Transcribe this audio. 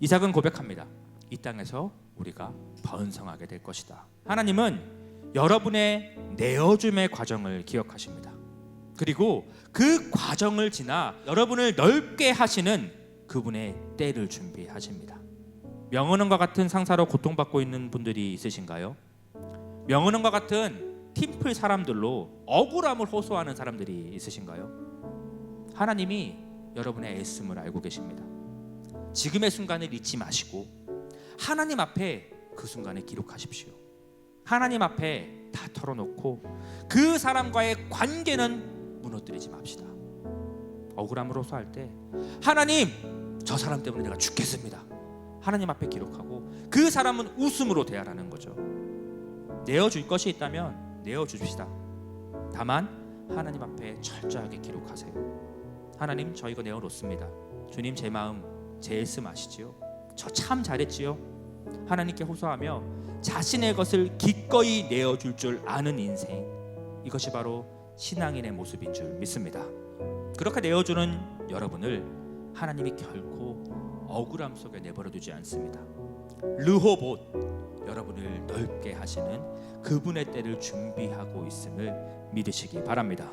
이삭은 고백합니다. 이 땅에서 우리가 번성하게 될 것이다. 하나님은 여러분의 내어줌의 과정을 기억하십니다. 그리고 그 과정을 지나 여러분을 넓게 하시는 그분의 때를 준비하십니다. 명언과 같은 상사로 고통받고 있는 분들이 있으신가요? 명언과 같은 팀플 사람들로 억울함을 호소하는 사람들이 있으신가요? 하나님이 여러분의 애씀을 알고 계십니다. 지금의 순간을 잊지 마시고 하나님 앞에 그 순간을 기록하십시오. 하나님 앞에 다 털어놓고 그 사람과의 관계는 무너뜨리지 맙시다. 억울함을 호소할 때 하나님 저 사람 때문에 내가 죽겠습니다. 하나님 앞에 기록하고 그 사람은 웃음으로 대하라는 거죠. 내어줄 것이 있다면 내어줍시다. 다만 하나님 앞에 철저하게 기록하세요. 하나님 저 이거 내어놓습니다. 주님 제 마음 제 말씀 아시지요? 저 참 잘했지요? 하나님께 호소하며 자신의 것을 기꺼이 내어줄 줄 아는 인생 이것이 바로 신앙인의 모습인 줄 믿습니다. 그렇게 내어주는 여러분을 하나님이 결코 억울함 속에 내버려 두지 않습니다. 르호봇 여러분을 넓게 하시는 그분의 때를 준비하고 있음을 믿으시기 바랍니다.